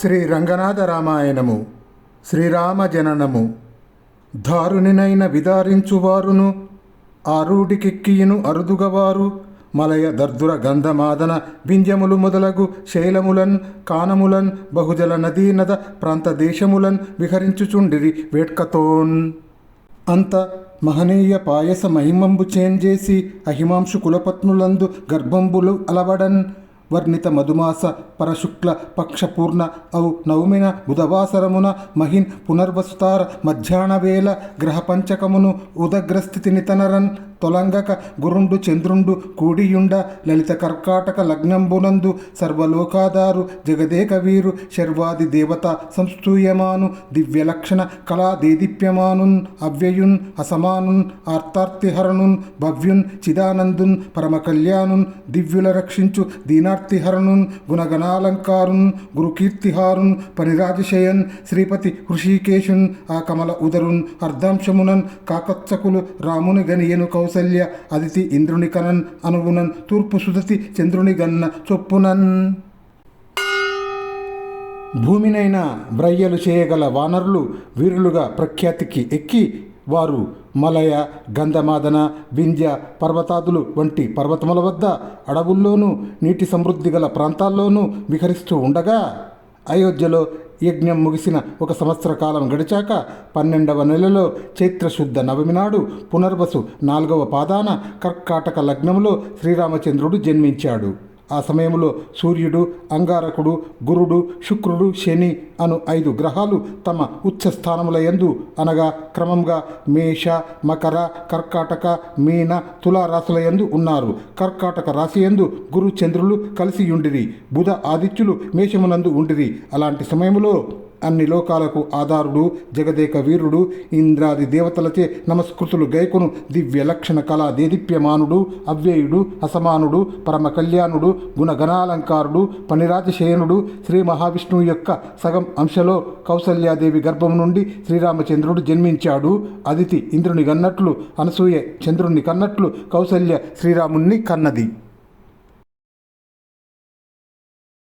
శ్రీ రంగనాథ రామాయణము శ్రీరామ జననము దారునినైన విదారించువారును ఆరుడికెక్కియును అరుదుగవారు. మలయ దర్దుర గంధమాదన బింజములు మొదలగు శైలములన్ కానములన్ బహుజల నదీనద ప్రాంత దేశములన్ విహరించుచుండిరి వేట్కతోన్. అంత మహనీయ పాయస మహిమంబు చేంజేసి అహిమాంశు కులపత్నులందు గర్భంబులు అలవడన్. వర్ణిత మధుమాస పరశుక్ల పక్షపూర్ణ ఔ నవమిన బుధవాసరమున మహిన్ పునర్వసుతార మధ్యాహ్నవేళ గ్రహ పంచకమును ఉదగ్రస్థితి నితనరన్ తొలంగక గురుండు చంద్రుండు కూడియుండ లలిత కర్కాటక లగ్నంబునందు సర్వలోకాదారు జగదేక వీరు శర్వాది దేవత సంస్తూయమాను దివ్యలక్షణ కళా దేదీప్యమానున్ అవ్యయున్ అసమానున్ ఆర్తార్తిహరణున్ భవ్యున్ చిదానందున్ పరమకళ్యాణున్ దివ్యుల రక్షించు దీనా దీనార్తిహరణున్ గుణగణాలంకారున్ గురుకీర్తిహారున్ పనిరాజశయన్ శ్రీపతి హృషికేశున్ ఆ కమల ఉదరున్ అర్ధాంశమునన్ కాకత్సకులు రాముని గనియను కౌసల్య అదితి ఇంద్రుని కనన్ అనువునన్ తూర్పు సుదతి చంద్రుని గన్న చొప్పునన్. భూమినైనా బ్రయ్యలు చేయగల వానరులు వీరులుగా ప్రఖ్యాతికి ఎక్కి వారు మలయ గంధమాదన వింధ్య పర్వతాదులు వంటి పర్వతముల వద్ద అడవుల్లోనూ నీటి సమృద్ధి గల ప్రాంతాల్లోనూ విహరిస్తూ ఉండగా అయోధ్యలో యజ్ఞం ముగిసిన ఒక సంవత్సర కాలం గడిచాక పన్నెండవ నెలలో చైత్రశుద్ధ నవమి నాడు పునర్వసు నాలుగవ పాదాన కర్కాటక లగ్నంలో శ్రీరామచంద్రుడు జన్మించాడు. ఆ సమయంలో సూర్యుడు అంగారకుడు గురుడు శుక్రుడు శని అను ఐదు గ్రహాలు తమ ఉచ్చ స్థానముల యందు అనగా క్రమంగా మేష మకర కర్కాటక మీన తులారాశుల యందు ఉన్నారు. కర్కాటక రాశి యందు గురు చంద్రులు కలిసియుండిరి. బుధ ఆదిత్యులు మేషమునందు ఉండిరి. అలాంటి సమయంలో అన్ని లోకాలకు ఆధారుడు జగదేక వీరుడు ఇంద్రాది దేవతలచే నమస్కృతులు గైకును. దివ్య లక్షణ కళా దేదీప్యమానుడు అవ్యయుడు అసమానుడు పరమ కళ్యాణుడు గుణగణాలంకారుడు పనిరాజశయనుడు శ్రీ మహావిష్ణువు యొక్క సగం అంశలో కౌసల్యాదేవి గర్భం నుండి శ్రీరామచంద్రుడు జన్మించాడు. అదితి ఇంద్రుని కన్నట్లు అనసూయ చంద్రుణ్ణి కన్నట్లు కౌసల్య శ్రీరాముణ్ణి కన్నది.